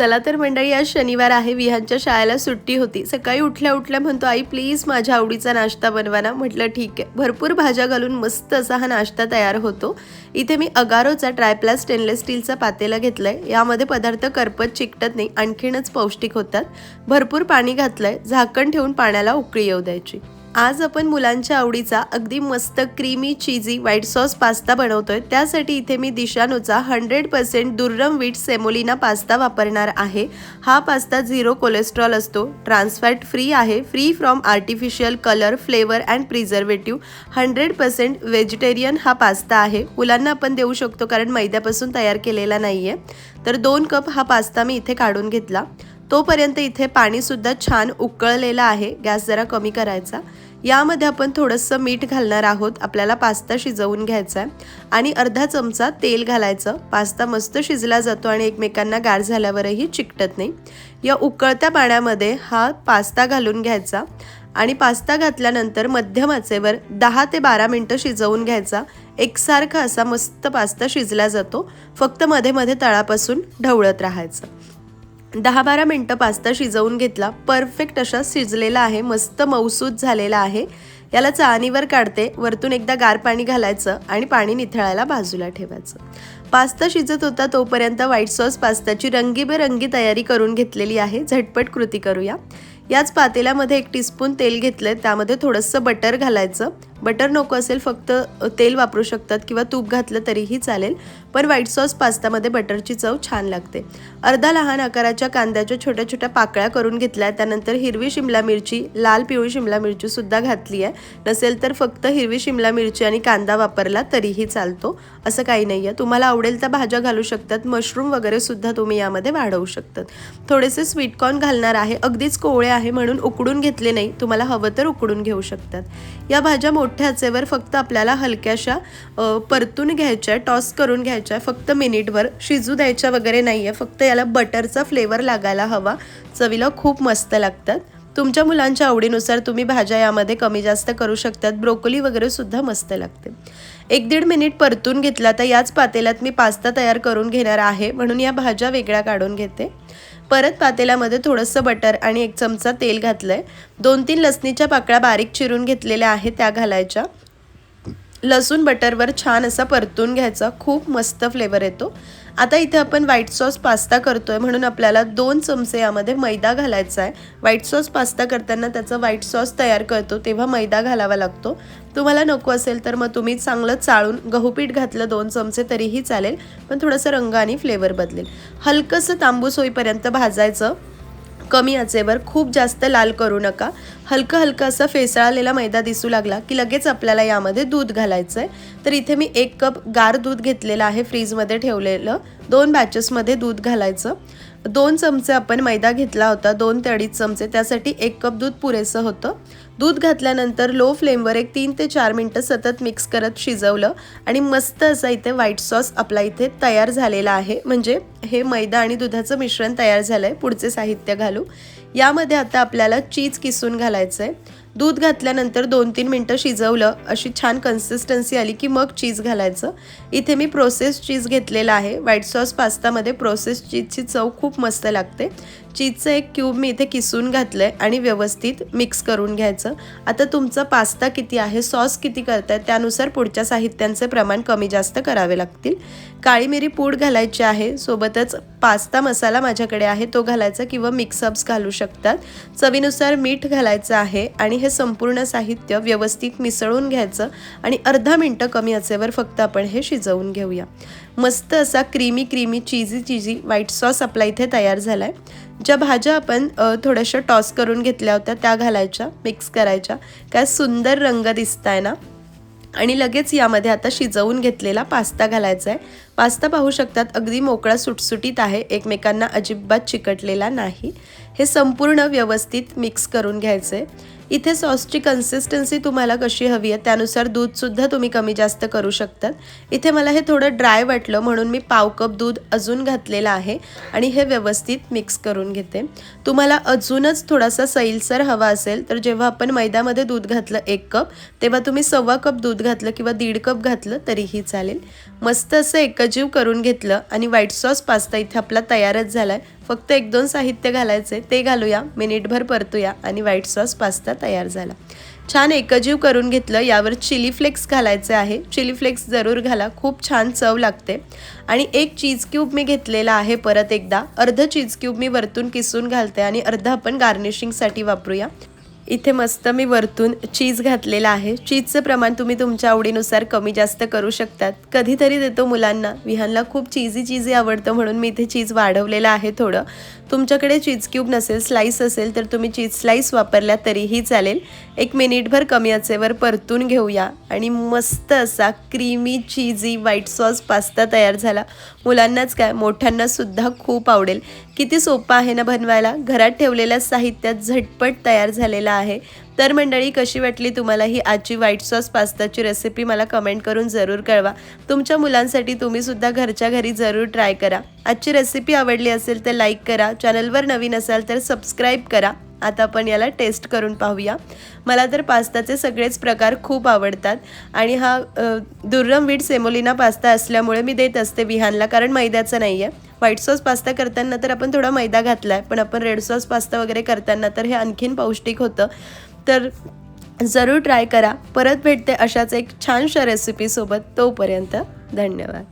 चला तर मंडळी आज शनिवार आहे. विहानच्या शाळेला सुट्टी होती. सकाळी उठल्या उठल्या म्हणतो आई प्लीज माझ्या आवडीचा नाश्ता बनवा ना. म्हटलं ठीक आहे. भरपूर भाज्या घालून मस्त असा हा नाश्ता तयार होतो. इथे मी अगारोचा ट्रायप्ला स्टेनलेस स्टीलचा पातेला घेतलाय. यामध्ये पदार्थ करपत चिकटत नाही आणखीनच पौष्टिक होतात. भरपूर पाणी घातलंय. झाकण ठेवून पाण्याला उकळी येऊ द्यायची. आज आपण मुलांच्या आवडीचा अगदी मस्त creamy cheesy white sauce pasta बनवतोय. त्यासाठी इथे मी दिशानूचा hundred percent durum wheat semolina pasta वापरणार आहे. हा पास्ता झिरो कोलेस्ट्रॉल असतो. ट्रान्सफॅट फ्री आहे. Free from artificial colour flavour and preservative hundred percent vegetarian हा पास्ता आहे. मुलांना आपण देऊ शकतो कारण मैद्यापासून तयार केलेला नाही आहे तर दोन कप हा पास्ता मी इथे काढून घेतला. तोपर्यंत इथे पाणीसुद्धा छान उकळलेलं आहे. गॅस जरा कमी करायचा. यामध्ये आपण थोडंसं मीठ घालणार आहोत. आपल्याला पास्ता शिजवून घ्यायचा आहे आणि अर्धा चमचा तेल घालायचं. पास्ता मस्त शिजला जातो आणि एकमेकांना गार झाल्यावरही चिकटत नाही. या उकळत्या पाण्यामध्ये हा पास्ता घालून घ्यायचा. आणि पास्ता घातल्यानंतर मध्यम आचेवर दहा ते बारा मिनटं शिजवून घ्यायचा. एकसारखा असा मस्त पास्ता शिजला जातो. फक्त मध्ये मध्ये तळापासून ढवळत राहायचं. दहा बारा मिनटं पास्ता शिजवून घेतला. परफेक्ट असा शिजलेला आहे. मस्त मऊसूद झालेला आहे. याला चाळणीवर काढते. वरतून एकदा गार पाणी घालायचं आणि पाणी निथळायला बाजूला ठेवायचं. पास्ता शिजत होता तोपर्यंत व्हाईट सॉस पास्ताची रंगीबेरंगी तयारी करून घेतलेली आहे. झटपट कृती करूया. याच पातेल्यामध्ये एक टीस्पून तेल घेतलं त्यामध्ये थोडंसं बटर घालायचं. बटर नको असेल फक्त तेल वापरू शकतात किंवा तूप घातलं तरीही चालेल पण व्हाईट सॉस पास्तामध्ये बटरची चव छान लागते. अर्धा लहान आकाराच्या कांद्याच्या छोट्या छोट्या पाकळ्या करून घेतल्या त्यानंतर हिरवी शिमला मिरची लाल पिवळी शिमला मिरची सुद्धा घातली आहे. नसेल तर फक्त हिरवी शिमला मिरची आणि कांदा वापरला तरीही चालतो असं काही नाही आहे. तुम्हाला आवडेल त्या भाज्या घालू शकतात मशरूम वगैरे सुद्धा तुम्ही यामध्ये वाढवू शकतात. थोडेसे स्वीटकॉर्न घालणार आहे. अगदीच कोवळे आहे म्हणून उकडून घेतले नाही तुम्हाला हवं तर उकडून घेऊ शकतात. या भाज्या मोठ्या मोठ्याचेवर फक्त आपल्याला हलक्याशा परतून घ्यायच्या टॉस करून घ्यायच्या फक्त मिनिटभर शिजू द्यायच्या वगैरे नाही आहे फक्त याला बटरचा फ्लेवर लागायला हवा. चवीला खूप मस्त लागतात. तुमच्या मुलांच्या आवडीनुसार तुम्ही भाज्या यामध्ये कमी जास्त करू शकतात. ब्रोकोली वगैरे सुद्धा मस्त लागते. एक दीड मिनिट परतून घेतला तर याच पातेल्यात मी पास्ता तयार करून घेणार आहे. म्हणून या भाज्या वेगळ्या काढून घेते. परत पातेल्यामध्ये थोडंसं बटर आणि एक चमचा तेल घातलं आहे दोन तीन लसणीच्या पाकळ्या बारीक चिरून घेतलेल्या आहेत त्या घालायच्या. लसूण बटरवर छान असा परतून घ्यायचा. खूप मस्त फ्लेवर येतो. आता इथे आपण व्हाईट सॉस पास्ता करतोय. म्हणून आपल्याला दोन चमचे यामध्ये मैदा घालायचा आहे. व्हाईट सॉस पास्ता करताना त्याचा व्हाईट सॉस तयार करतो तेव्हा मैदा घालावा लागतो. तुम्हाला नको असेल तर मग तुम्ही चांगलं चाळून गहूपीठ घातलं दोन चमचे तरीही चालेल पण थोडंसं रंग आणि फ्लेवर बदलेल. हलकंसं तांबूस होईपर्यंत भाजायचं. कमी आचेवर खूप जास्त लाल करू नका. हलकं हलकं असं फेसाळलेला मैदा दिसू लागला की लगेच आपल्याला यामध्ये दूध घालायचं आहे तर इथे मी एक कप गार दूध घेतलेलं आहे फ्रीजमध्ये ठेवलेलं. दोन बॅचेसमध्ये दूध घालायचं. दोन चमचे आपण मैदा घेतला होता दोन ते अडीच चमचे. त्यासाठी एक कप दूध पुरेसं होतं. दूध घातल्यानंतर लो फ्लेमवर एक तीन ते चार मिनटं सतत मिक्स करत शिजवलं आणि मस्त असा इथे व्हाईट सॉस आपला इथे तयार झालेला आहे. म्हणजे हे मैदा आणि दुधाचं मिश्रण तयार झालं आहे पुढचे साहित्य घालू. यामध्ये आता आपल्याला चीज किसून घालायचं आहे दूध घातल्यानंतर दोन तीन मिनटं शिजवलं अशी छान कन्सिस्टन्सी आली की मग चीज घालायचं. इथे मी प्रोसेस चीज घेतलेला आहे. व्हाईट सॉस पास्तामध्ये प्रोसेस चीजची चव खूप मस्त लागते. चीजचं एक क्यूब मी इथे किसून घातलं आहे आणि व्यवस्थित मिक्स करून घ्यायचं. आता तुमचं पास्ता किती आहे सॉस किती करताय त्यानुसार पुढच्या साहित्यांचे प्रमाण कमी जास्त करावे लागतील. काळी मिरी पूड घालायची आहे सोबतच पास्ता मसाला माझ्याकडे आहे तो घालायचा किंवा मिक्सअप्स घालू शकतात. चवीनुसार मीठ घालायचं आहे आणि हे संपूर्ण साहित्य व्यवस्थित मिसळून घ्यायचं आणि अर्धा मिनटं कमी असेवर फक्त आपण हे शिजवून घेऊया. मस्त असा creamy creamy cheesy cheesy white sauce आपला इथे तयार झाला आहे ज्या भाज्या आपण थोड्याशा टॉस करून घेतल्या होत्या त्या घालायच्या मिक्स करायच्या. काय सुंदर रंग दिसत आहे ना? आणि लगेच यामध्ये आता शिजवून घेतलेला पास्ता घालायचा आहे पास्ता पाहू शकतात अगदी मोकळा सुटसुटीत आहे. एकमेकांना अजिबात चिकटलेला नाही. हे संपूर्ण व्यवस्थित मिक्स करून घ्यायचं आहे इथे सॉसची कन्सिस्टन्सी तुम्हाला कशी हवी आहे त्यानुसार दूधसुद्धा तुम्ही कमी जास्त करू शकतात. इथे मला हे थोडं ड्राय वाटलं म्हणून मी पाव कप दूध अजून घातलेलं आहे आणि हे व्यवस्थित मिक्स करून घेते. तुम्हाला अजूनच थोडासा सैलसर हवा असेल तर जेव्हा आपण मैद्यामध्ये दूध घातलं एक कप तेव्हा तुम्ही सव्वा कप दूध घातलं किंवा दीड कप घातलं तरीही चालेल. मस्त असं एकजीव करून घेतलं आणि व्हाईट सॉस पास्ता इथे आपला तयारच झाला आहे फक्त एक दोन साहित्य घालायचे ते घालूया मिनिटभर परतूया आणि व्हाईट सॉस पास्ता तयार झाला. छान एकजीव करून घेतलं यावर चिली फ्लेक्स घालायचे आहे. चिली फ्लेक्स जरूर घाला खूप छान चव लागते. आणि एक चीज क्यूब मी घेतलेला आहे परत एकदा. अर्ध चीज क्यूब मी वरतून किसून घालते आणि अर्ध आपण गार्निशिंगसाठी वापरूया. इथे मस्त मी वरतून चीज घातलेला आहे. चीजचं प्रमाण तुम्ही तुमच्या आवडीनुसार कमी जास्त करू शकतात. कधीतरी देतो मुलांना. विहानला खूप चीजी चीजी आवडतं म्हणून मी इथे चीज वाढवलेलं आहे थोडं. तुमच्याकडे चीज क्यूब नसेल स्लाईस असेल तर तुम्ही चीज स्लाईस वापरल्या तरीही चालेल. एक मिनिटभर कमी आचेवर परतून घेऊया. आणि मस्त असा creamy cheesy white sauce pasta तयार झाला. मुलांनाच काय मोठ्यांनासुद्धा खूप आवडेल. किती सोपं आहे ना बनवायला? घरात ठेवलेल्या साहित्यात झटपट तयार झालेला आहे. तर मंडळी कशी वाटली तुम्हाला ही आजची व्हाईट सॉस पास्ताची रेसिपी मला कमेंट करून जरूर कळवा. तुमच्या मुलांसाठी तुम्ही सुद्धा घरच्या घरी जरूर ट्राय करा. आजची रेसिपी आवडली असेल तर लाईक करा. चॅनलवर नवीन असाल तर सबस्क्राईब करा. आता आपण याला टेस्ट करून पाहूया. मला तर पास्ताचे सगळेच प्रकार खूप आवडतात. आणि हा दुर्रम वीट सेमोलिना पास्ता असल्यामुळे मी देत असते विहानला कारण मैद्याचा नाही आहे व्हाईट सॉस पास्ता करताना तर आपण थोडा मैदा घातला आहे पण आपण रेड सॉस पास्ता वगैरे करताना तर हे आणखीन पौष्टिक होतं. तर जरूर ट्राय करा. परत भेटते अशाच एक छानशा रेसिपीसोबत तोपर्यंत धन्यवाद.